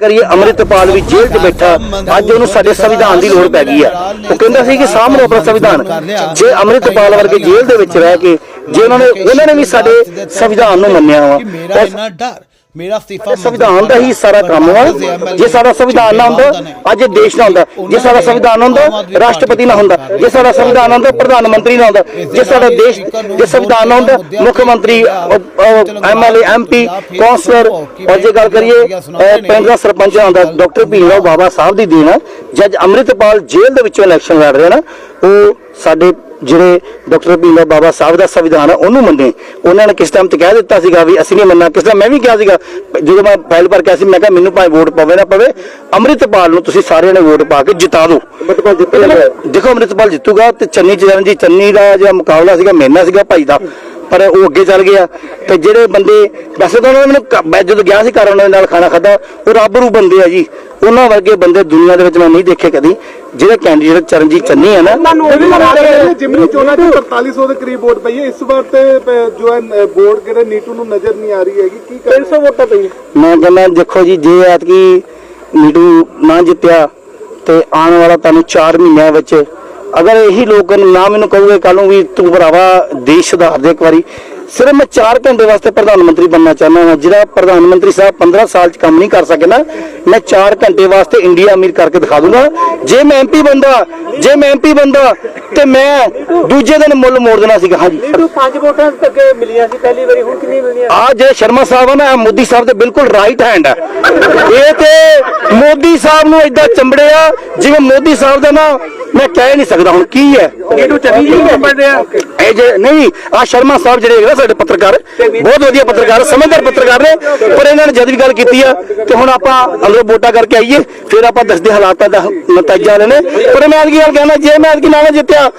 ਕਰੀਏ ਅੰਮ੍ਰਿਤਪਾਲ ਵੀ ਜੇਲ੍ਹ 'ਚ ਬੈਠਾ। ਅੱਜ ਉਹਨੂੰ ਸਾਡੇ ਸੰਵਿਧਾਨ ਦੀ ਲੋੜ ਪੈ ਗਈ ਆ। ਉਹ ਕਹਿੰਦਾ ਸੀ ਕਿ ਸਾਹਮਣੇ ਆਪਣਾ ਸੰਵਿਧਾਨ। ਜੇ ਅੰਮ੍ਰਿਤਪਾਲ ਵਰਗੇ ਜੇਲ੍ਹ ਦੇ ਵਿੱਚ ਰਹਿ ਕੇ ਜੇ ਉਹਨਾਂ ਨੇ ਉਹਨਾਂ ਨੇ ਵੀ ਸਾਡੇ ਸੰਵਿਧਾਨ ਨੂੰ ਮੰਨਿਆ ਵਾ ਕਿ ਮੇਰਾ ਇੰਨਾ ਡਰ ਮੇਰਾ ਅਸਤੀਫਾ ਸੰਵਿਧਾਨ ਦਾ ਹੀ ਸਾਰਾ ਕੰਮ ਵਾ ਜੇ ਸਾਡਾ ਸੰਵਿਧਾਨ ਨਾ ਹੁੰਦਾ ਅੱਜ ਇਹ ਦੇਸ਼ ਨਾ ਹੁੰਦਾ। ਜੇ ਸਾਡਾ ਸੰਵਿਧਾਨ ਹੁੰਦਾ ਰਾਸ਼ਟਰਪਤੀ ਨਾ ਹੁੰਦਾ। ਜੇ ਸਾਡਾ ਸੰਵਿਧਾਨ ਨਾ ਹੁੰਦਾ ਪ੍ਰਧਾਨ ਮੰਤਰੀ ਨਾ ਹੁੰਦਾ। ਜੇ ਸਾਡਾ ਦੇਸ਼ ਜੇ ਸੰਵਿਧਾਨ ਨਾ ਹੁੰਦਾ ਮੁੱਖ ਮੰਤਰੀ ਐਮਐਲਏ ਐਮਪੀ ਕੌਂਸਲਰ ਔਰ ਜੇ ਗੱਲ ਕਰੀਏ ਪਿੰਡ ਦਾ ਸਰਪੰਚ ਹੁੰਦਾ ਡਾਕਟਰ ਭੀਮਰਾਓ ਬਾਬਾ ਸਾਹਿਬ ਦੀ ਦੇਣ। ਜੱਜ ਅੰਮ੍ਰਿਤਪਾਲ ਜੇਲ੍ਹ ਦੇ ਵਿੱਚੋਂ ਇਲੈਕਸ਼ਨ ਲੜ ਰਿਹਾ ਨਾ ਉਹ ਸਾਡੇ ਜਿਹੜੇ ਡਾਕਟਰ ਭੀਮਰਾਓ ਬਾਬਾ ਸਾਹਿਬ ਦਾ ਸੰਵਿਧਾਨ ਆ ਉਹਨੂੰ ਮੰਨੇ। ਉਹਨਾਂ ਨੇ ਕਿਸ ਟਾਈਮ ਤੇ ਕਹਿ ਦਿੱਤਾ ਸੀਗਾ ਵੀ ਅਸੀਂ ਨਹੀਂ ਮੰਨਣਾ। ਕਿਸ ਟਾਈਮ ਮੈਂ ਵੀ ਕਿਹਾ ਸੀਗਾ ਜਦੋਂ ਮੈਂ ਫਾਈਲ ਭਰ ਕੇ ਆਇਆ ਸੀ ਮੈਂ ਕਿਹਾ ਮੈਨੂੰ ਭਾਵੇਂ ਵੋਟ ਪਵੇ ਨਾ ਪਵੇ ਅੰਮ੍ਰਿਤਪਾਲ ਨੂੰ ਤੁਸੀਂ ਸਾਰਿਆਂ ਨੇ ਵੋਟ ਪਾ ਕੇ ਜਿਤਾ ਦਿਓ। ਦੇਖੋ ਅੰਮ੍ਰਿਤਪਾਲ ਜਿੱਤੂਗਾ ਤੇ ਚੰਨੀ ਚਰਨ ਜੀ ਚੰਨੀ ਦਾ ਜਿਹੜਾ ਮੁਕਾਬਲਾ ਸੀਗਾ ਮੇਨਾ ਸੀਗਾ ਭਾਈ ਦਾ। ਪਰ ਉਹ ਅੱਗੇ ਚੱਲ ਗਿਆ। ਤੇ ਜਿਹੜੇ ਬੰਦੇ ਵੈਸੇ ਤਾਂ ਉਹਨਾਂ ਨੇ ਮੈਨੂੰ ਮੈਂ ਜਦੋਂ ਗਿਆ ਸੀ ਘਰ ਉਹਨਾਂ ਦੇ ਨਾਲ ਖਾਣਾ ਖਾਦਾ ਉਹ ਰੱਬ ਰੂ ਬੰਦੇ ਆ ਜੀ। ਉਹਨਾਂ ਵਰਗੇ ਬੰਦੇ ਦੁਨੀਆ ਦੇ ਵਿੱਚ ਮੈਂ ਨਹੀਂ ਦੇਖੇ ਕਦੀ। ਜਿਹੜੇ ਕੈਂਡੀਡੇਟ ਚਰਨਜੀਤ ਚੰਨੀ ਹੈ ਨਾ ਜਿਮਨੀ ਚੋਣਾਂ 'ਚ 4300 ਦੇ ਕਰੀਬ ਵੋਟ ਪਈ ਹੈ। ਇਸ ਵਾਰ ਤੇ ਜੋ ਹੈ ਵੋਟ ਕਿਹੜੇ ਨੀਟੂ ਨੂੰ ਨਜ਼ਰ ਨਹੀਂ ਆ ਰਹੀ ਹੈਗੀ। ਕੀ 300 ਵੋਟਾਂ ਪਈ ਮੈਂ ਕਹਿੰਦਾ ਦੇਖੋ ਜੀ ਜੇ ਐਤਕੀ ਨੀਟੂ ਨਾ ਜਿੱਤਿਆ ਤੇ ਆਉਣ ਵਾਲਾ ਤੁਹਾਨੂੰ 4 ਮਹੀਨਿਆਂ ਵਿੱਚ ਅਗਰ ਇਹੀ ਲੋਕ ਨਾ ਮੈਨੂੰ ਕਹੂਗੇ ਕੱਲ ਨੂੰ ਵੀ ਤੂੰ ਭਰਾਵਾ ਦੇਸ਼ ਸੁਧਾਰ ਦੇ ਇੱਕ ਵਾਰੀ ਸਿਰਫ ਮੈਂ 4 ਘੰਟੇ ਵਾਸਤੇ ਪ੍ਰਧਾਨ ਮੰਤਰੀ ਬਣਨਾ ਚਾਹੁੰਦਾ ਹਾਂ ਜਿਹੜਾ ਪ੍ਰਧਾਨ ਮੰਤਰੀ ਸਾਹਿਬ 15 ਸਾਲ ਚ ਕੰਮ ਨਹੀਂ ਕਰ ਸਕੇ ਨਾ ਮੈਂ 4 ਘੰਟੇ ਵਾਸਤੇ ਇੰਡੀਆ ਅਮੀਰ ਕਰਕੇ ਦਿਖਾ ਦੂੰਗਾ। ਜੇ ਮੈਂ ਐਮਪੀ ਬੰਦਾ ਜੇ ਮੈਂ ਐਮਪੀ ਬੰਦਾ ਤੇ ਮੈਂ ਦੂਜੇ ਦਿਨ ਮੁੱਲ ਮੋੜ ਦੇਣਾ ਸੀਗਾ ਹਾਂਜੀ। ਨੀਟੂ 5 ਵੋਟਾਂ ਤੱਕ ਮਿਲੀਆਂ ਸੀ ਪਹਿਲੀ ਵਾਰੀ ਹੁਣ ਕਿੰਨੀ ਮਿਲੀਆਂ? ਆ ਜੇ ਸ਼ਰਮਾ ਸਾਹਿਬ ਆ ਨਾ ਇਹ ਮੋਦੀ ਸਾਹਿਬ ਦੇ ਬਿਲਕੁਲ ਰਾਈਟ ਹੈਂਡ ਹੈ ਇਹ ਤੇ ਮੋਦੀ ਸਾਹਿਬ ਨੂੰ ਏਦਾਂ ਚੰਬੜਿਆ ਜਿਵੇਂ ਮੋਦੀ ਸਾਹਿਬ ਦਾ ਨਾ ਮੈਂ ਕਹਿ ਨਹੀਂ ਸਕਦਾ ਹੁਣ ਕੀ ਹੈ। ਨੀਟੂ ਚੰਨੀ ਜੀ ਬੰਦੇ ਆ। ਇਹ ਜੇ ਨਹੀਂ ਆ ਸ਼ਰਮਾ ਸਾਹਿਬ ਜਿਹੜੇ ਹੈਗੇ ਨਾ ਸਾਡੇ ਪੱਤਰਕਾਰ ਬਹੁਤ ਵਧੀਆ ਪੱਤਰਕਾਰ ਸਮਝਦਾਰ ਪੱਤਰਕਾਰ ਨੇ ਪਰ ਇਹਨਾਂ ਨੇ ਜਦ ਵੀ ਗੱਲ ਕੀਤੀ ਆ ਤੇ ਹੁਣ ਆਪਾਂ ਅੰਦਰੋਂ ਵੋਟਾਂ ਕਰਕੇ ਆਈਏ ਫਿਰ ਆਪਾਂ ਦੱਸਦੇ ਹਾਲਾਤਾਂ ਦਾ ਨਤੀਜਾ ਲੈਣੇ ਪਰ ਮੈਂ ਅਜਗੀ ਗੱਲ ਕਹਿਣਾ ਜੇ ਮੈਂ ਅਜਗੀ ਨਾ ਨਾ ਜਿੱਤਿਆ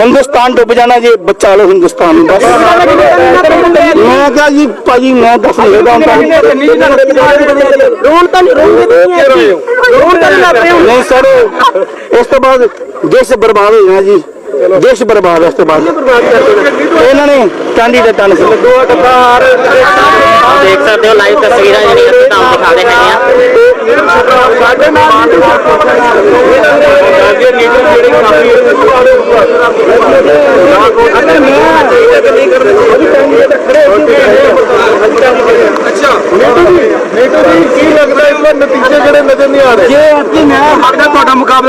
ਹਿੰਦੁਸਤਾਨ ਡੁੱਬ ਜਾਣਾ ਜੇ ਬਚਾ ਲਓ ਹਿੰਦੁਸਤਾਨ ਨੂੰ ਬਸ। ਮੈਂ ਕਹਾਂ ਜੀ ਭਾਜੀ ਮੈਂ ਦੱਸ ਨਹੀਂ ਹੁਣ ਤੁਹਾਨੂੰ। ਰੋਣ ਤਾਂ ਨਹੀਂ ਰੋਣ ਤਾਂ ਨਹੀਂ ਲੱਗ ਰਹੇ ਹੁਣ ਨਹੀਂ ਸਰ ਉਸ ਤੋਂ ਬਾਅਦ ਦੇਸ਼ ਬਰਬਾਦ ਹੋ ਜਾਣਾ ਜੀ ਦੇਸ਼ ਬਰਬਾਦ ਉਸ ਤੋਂ ਬਾਅਦ। ਇਹਨਾਂ ਨੇ ਕੈਂਡੀਡੇਟਾਂ ਨੇ ਦੋ ਟਕਾਰ ਦੇਖ ਸਕਦੇ ਹੋ ਲਾਈਵ ਤਸਵੀਰਾਂ ਜਿਹੜੀਆਂ ਅਸੀਂ ਤੁਹਾਨੂੰ ਦਿਖਾ ਰਹੇ ਹੈਗੇ ਆ ਸਾਡੇ ਨਾਲ ਜਿਹੜੀ ਕਾਫੀ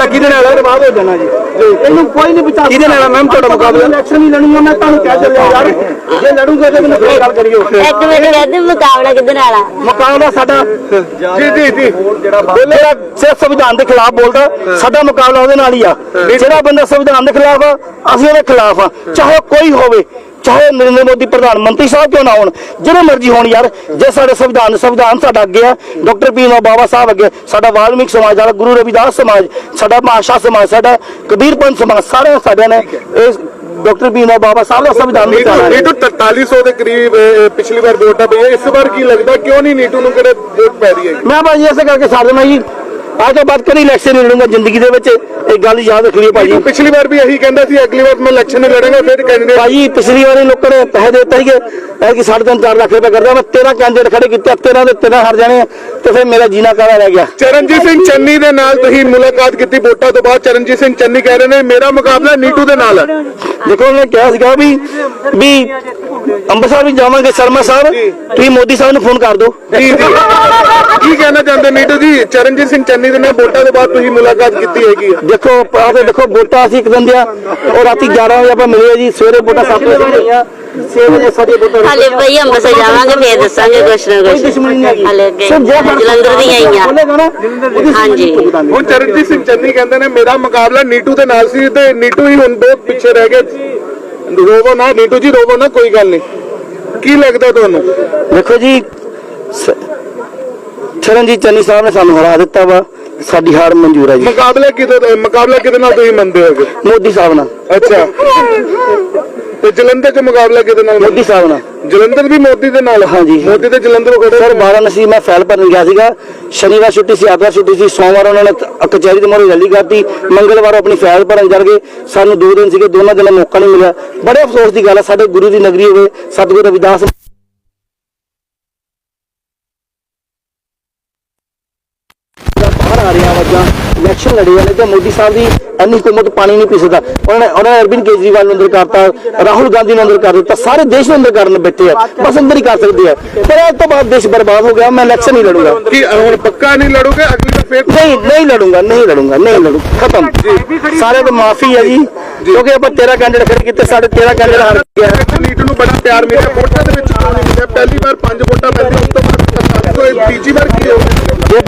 ਮੁਕਾਬਲਾ ਕਿਹਦੇ ਨਾਲ? ਹੈ ਬਰਬਾਦ ਹੋ ਜਾਣਾ ਜੀ। ਇਹਨੂੰ ਕੋਈ ਨਹੀਂ ਬਚਾ ਕਿਹਦੇ ਨਾਲ ਮੈਮ ਤੁਹਾਡਾ ਮੁਕਾਬਲਾ? ਇਲੈਕਸ਼ਨ ਨਹੀਂ ਲੜਨੀ ਮੈਂ ਤੁਹਾਨੂੰ ਕਹਿ ਚੱਲਿਆ ਯਾਰ ਜੇ ਲੜੂਗਾ ਤਾਂ ਮੈਨੂੰ ਕੋਈ ਗੱਲ ਕਰਿਓ ਇੱਕ ਮਿੰਟ ਕਹਿੰਦੇ ਮੁਕਾਬਲਾ ਕਿੱਦਾਂ ਨਾਲ ਆ? ਮੁਕਾਬਲਾ ਸਾਡਾ ਜੀ ਜੀ ਜੀ। ਜਿਹੜਾ ਸਿਰਫ ਸੰਵਿਧਾਨ ਦੇ ਖਿਲਾਫ ਬੋਲਦਾ ਸਾਡਾ ਮੁਕਾਬਲਾ ਉਹਦੇ ਨਾਲ ਹੀ ਆ। ਜਿਹੜਾ ਬੰਦਾ ਸੰਵਿਧਾਨ ਦੇ ਖਿਲਾਫ ਆ ਅਸੀਂ ਉਹਦੇ ਖਿਲਾਫ ਆ। ਚਾਹੇ ਕੋਈ ਹੋਵੇ ਚਾਹੇ ਨਰਿੰਦਰ ਮੋਦੀ ਪ੍ਰਧਾਨ ਮੰਤਰੀ ਸਾਹਿਬ ਕਿਉਂ ਨਾ ਹੋਣ ਜਿਹੜੇ ਮਰਜ਼ੀ ਹੋਣ ਯਾਰ। ਜੇ ਸਾਡੇ ਸੰਵਿਧਾਨ ਸੰਵਿਧਾਨ ਸਾਡਾ ਅੱਗੇ ਆ ਡਾਕਟਰ ਭੀਮ ਬਾਬਾ ਸਾਹਿਬ ਅੱਗੇ ਸਾਡਾ ਵਾਲਮੀਕ ਸਮਾਜ ਸਾਡਾ ਗੁਰੂ ਰਵਿਦਾਸ ਸਮਾਜ ਸਾਡਾ ਮਹਾਸ਼ਾ ਸਮਾਜ ਸਾਡਾ ਕਬੀਰ ਪੰਥ ਸਮਾਜ ਸਾਰੇ ਸਾਡੇ ਨੇ ਇਸ ਡਾਕਟਰ ਭੀਮ ਬਾਬਾ ਸਾਹਿਬ ਦਾ ਸੰਵਿਧਾਨ ਹੈ ਨੀਟੂ 4300 ਦੇ ਕਰੀਬ ਪਿਛਲੀ ਵਾਰ ਵੋਟਾਂ ਪਈਆਂ ਇਸ ਵਾਰ ਕੀ ਲੱਗਦਾ ਕਿਉਂ ਨਹੀਂ ਨੀਟੂ ਨੂੰ ਕਿਹੜੇ ਵੋਟ ਪੈ ਰਹੀ ਹੈ ਮੈਂ ਭਾਜੀ ਐਸੇ ਕਰਕੇ ਦੇਣਾ ਜੀ ਅੱਜ ਤੋਂ ਬਾਅਦ ਕਦੀ ਇਲੈਕਸ਼ਨ ਨਹੀਂ ਲੜੂੰਗਾ ਜ਼ਿੰਦਗੀ ਦੇ ਵਿੱਚ? ਇਹ ਗੱਲ ਯਾਦ ਰੱਖਣੀ ਭਾਜੀ ਨੀਟੂ ਪਿਛਲੀ ਵਾਰ ਵੀ ਇਹੀ ਕਹਿੰਦਾ ਸੀ ਅਗਲੀ ਵਾਰ ਮੈਂ ਇਲੈਕਸ਼ਨ ਨਹੀਂ ਲੜਾਂਗਾ ਫਿਰ ਕੈਂਡੀਡੇਟ ਭਾਜੀ ਪਿਛਲੀ ਵਾਰੀ ਲੋਕਾਂ ਨੇ ਪੈਸੇ ਦੇ ਦਿੱਤੇ ਸੀਗੇ। ਇਹ ਕਿ ਸਾਢੇ ਤਿੰਨ ਚਾਰ ਲੱਖ ਰੁਪਏ ਕਰਦਾ ਮੈਂ 13 ਕੈਂਡੀਡੇਟ ਖੜੇ ਕੀਤੇ 13 ਦੇ 13 ਹਾਰ ਜਾਣੇ ਆ, ਤੇ ਫਿਰ ਮੇਰਾ ਜੀਣਾ ਕਾਲਾ ਰਹਿ ਗਿਆ? ਚਰਨਜੀਤ ਸਿੰਘ ਚੰਨੀ ਦੇ ਨਾਲ ਤੁਸੀਂ ਮੁਲਾਕਾਤ ਕੀਤੀ ਵੋਟਾਂ ਤੋਂ ਬਾਅਦ। ਚਰਨਜੀਤ ਸਿੰਘ ਚੰਨੀ ਕਹਿ ਰਹੇ ਨੇ ਮੇਰਾ ਮੁਕਾਬਲਾ ਨੀਟੂ ਦੇ ਨਾਲ ਹੈ। ਦੇਖੋ ਉਹਨੇ ਕਿਹਾ ਸੀਗਾ ਵੀ ਵੀ ਅੰਮ੍ਰਿਤਸਰ ਵੀ ਜਾਵਾਂਗੇ ਸ਼ਰਮਾ ਸਾਹਿਬ ਤੁਸੀਂ ਮੋਦੀ ਸਾਹਿਬ ਨੂੰ ਫੋਨ ਕਰ ਦਿਓ। ਜੀ ਜੀ। ਕੀ ਕਹਿਣਾ ਚਾਹੁੰਦੇ ਨੀਟੂ ਜੀ? ਚਰਨਜੀਤ ਸਿੰਘ ਚੰਨੀ ਦੇ ਨਾਲ ਵੋਟਾਂ ਤੋਂ ਬਾਅਦ ਤੁਸੀਂ ਮੁਲਾਕਾਤ ਕੀਤੀ ਹੈਗੀ ਹੈ ਦੇਖੋ ਆ ਤੇ ਦੇਖੋ ਵੋਟਾਂ ਅਸੀਂ ਇੱਕ ਦਿਨ ਦੀਆਂ ਉਹ ਰਾਤੀ 11 ਵਜੇ ਆਪਾਂ ਮਿਲੇ ਜੀ ਸਵੇਰੇ ਵੋਟਾਂ 7 ਵਜੇ ਹੋਈਆਂ। 6 ਵਜੇ ਸਾਡੀ ਵੋਟਾਂ ਹਲੇ ਭਈ ਅੰਮ੍ਰਿਤਸਰ ਜਾਵਾਂਗੇ ਫੇਰ ਦੱਸਾਂਗੇ ਕੁਛ ਨਾ ਕੋਈ ਕੁਛ ਦੁਸ਼ਮਣੀ ਨਹੀਂ ਹੈਗੀ। ਹਲੇ ਅੱਗੇ ਸਿਰਫ ਜੇ ਫ਼ਰਕ ਜਲੰਧਰ ਦੀਆਂ ਆਈਆਂ। ਬੋਲੇਗਾ ਨਾ, ਉਹਦੀ ਹਾਂਜੀ। ਹੁਣ ਚਰਨਜੀਤ ਸਿੰਘ ਚੰਨੀ ਕਹਿੰਦੇ ਨੇ ਮੇਰਾ ਮੁਕਾਬਲਾ ਨੀਟੂ ਦੇ ਨਾਲ ਸੀ ਤੇ ਨੀਟੂ ਹੀ ਹੁਣ ਬਹੁਤ ਪਿੱਛੇ ਰਹਿ ਗਏ। ਰੋਵੋ ਨਾ ਨੀਟੂ ਜੀ ਰੋਵੋ ਨਾ ਕੋਈ ਗੱਲ ਨਹੀਂ। ਕੀ ਲੱਗਦਾ ਤੁਹਾਨੂੰ? ਦੇਖੋ ਜੀ ਚਰਨਜੀਤ ਚੰਨੀ ਸਾਹਿਬ ਨੇ ਸਾਨੂੰ ਹਰਾ ਦਿੱਤਾ ਵਾ। ਸਾਡੀ ਹਾਰ ਮਨਜ਼ੂਰ ਹੈ ਜੀ। ਮੁਕਾਬਲਾ ਕਿਹਦੇ ਮੁਕਾਬਲਾ ਕਿਹਦੇ ਨਾਲ ਤੁਸੀਂ ਮੰਨਦੇ ਹੋਗੇ? ਮੋਦੀ ਸਾਹਿਬ ਨਾਲ। ਅੱਛਾ। ਤੇ ਜਲੰਧਰ 'ਚ ਮੁਕਾਬਲਾ ਕਿਹਦੇ ਨਾਲ ਮੋਦੀ ਸਾਹਿਬ ਨਾਲ। ਜਲੰਧਰ ਵੀ ਮੋਦੀ ਦੇ ਨਾਲ? ਹਾਂਜੀ। ਮੋਦੀ ਤੇ ਜਲੰਧਰੋਂ ਖੜੇ ਸਰ ਵਾਰਾਣਸੀ ਮੈਂ ਫੈਲ ਭਰਨ ਗਿਆ ਸੀਗਾ। ਸ਼ਨੀਵਾਰ ਛੁੱਟੀ ਸੀ ਐਤਵਾਰ ਛੁੱਟੀ ਸੀ ਸੋਮਵਾਰ ਉਹਨਾਂ ਨੇ ਕਚਹਿਰੀ ਦੇ ਮੋਰੇ ਰੈਲੀ ਕਰਤੀ। ਮੰਗਲਵਾਰ ਆਪਣੀ ਫੈਲ ਭਰਨ ਚੜ ਗਏ। ਸਾਨੂੰ ਦੋ ਦਿਨ ਸੀਗੇ ਦੋਨਾਂ ਦਿਨਾਂ ਮੌਕਾ ਨਹੀਂ ਮਿਲਿਆ। ਬੜੇ ਅਫਸੋਸ ਦੀ ਗੱਲ ਹੈ ਸਾਡੇ ਗੁਰੂ ਦੀ ਨਗਰੀ ਹੋਵੇ ਸਤਿਗੁਰੂ ਰਵਿਦਾਸ ਆ ਰਹੀਆਂ ਆਵਾਜ਼ਾਂ ਇਲੈਕਸ਼ਨ ਲੜੇ ਵਾਲੇ ਤੇ ਮੋਦੀ ਸਾਹਿਬ ਦੀ ਇੰਨੀ ਹਕੂਮਤ ਪਾਣੀ ਨਹੀਂ ਪੀ ਸਕਦਾ ਉਹਨਾਂ ਨੇ ਉਹਨਾਂ ਨੇ ਅਰਵਿੰਦ ਕੇਜਰੀਵਾਲ ਨੂੰ ਅੰਦਰ ਕਰਤਾ ਰਾਹੁਲ ਗਾਂਧੀ ਨੂੰ ਅੰਦਰ ਕਰ ਦਿੱਤਾ ਸਾਰੇ ਦੇਸ਼ ਨੂੰ ਅੰਦਰ ਕਰਨ ਬੈਠੇ ਆ ਬਸ ਅੰਦਰ ਹੀ ਕਰ ਸਕਦੇ ਆ। ਪਰ ਇਸ ਤੋਂ ਬਾਅਦ ਦੇਸ਼ ਬਰਬਾਦ ਹੋ ਗਿਆ ਮੈਂ ਇਲੈਕਸ਼ਨ ਨਹੀਂ ਲੜੂੰਗਾ। ਕੀ ਹੁਣ ਪੱਕਾ ਨਹੀਂ ਲੜੋਗੇ ਅਗਲੀ ਵਾਰ ਫੇਰ ਨਹੀਂ ਨਹੀਂ ਲੜੂੰਗਾ ਨਹੀਂ ਲੜੂੰਗਾ ਨਹੀਂ ਲੜੂ ਖਤਮ। ਸਾਰੇ ਤੋਂ ਮਾਫੀ ਹੈ ਜੀ ਕਿਉਂਕਿ ਆਪਾਂ 13 ਕੈਂਡੀਡੇਟ ਖੜੇ ਕੀਤੇ ਸਾਡੇ 13 ਕੈਂਡੀਡੇਟ ਹਾਰ ਗਿਆ ਨੀਟੂ ਨੂੰ ਬੜਾ ਪਿਆਰ ਮਿਲਿਆ ਵੋਟਾਂ ਦੇ ਵਿੱਚ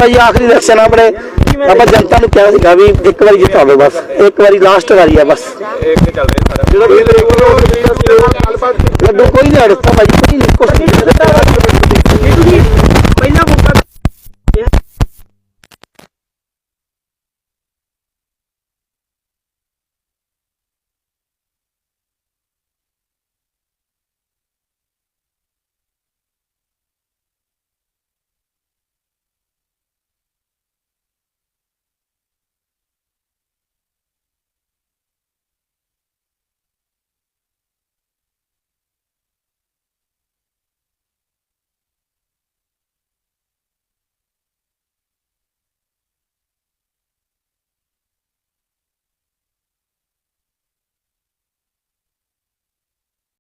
ਇਹ ਭਾਈ ਆਖਰੀ ਇਲੈਕਸ਼ਨ ਆਪਣੇ। ਆਪਾਂ ਜਨਤਾ ਨੂੰ ਕਿਹਾ ਸੀਗਾ ਵੀ ਇੱਕ ਵਾਰੀ ਜਿਤਾ ਦਿਓ ਬਸ ਇੱਕ ਵਾਰੀ ਲਾਸਟ ਵਾਰੀ ਆ ਬਸ। ਜਦੋਂ ਵੀ ਗੱਲਬਾਤ ਲੱਡੂ ਕੋਈ ਨਹੀਂ ਅੜਤਾ ਭਾਈ ਕੋਈ ਨਹੀਂ ਕੁਛ ਨਹੀਂ।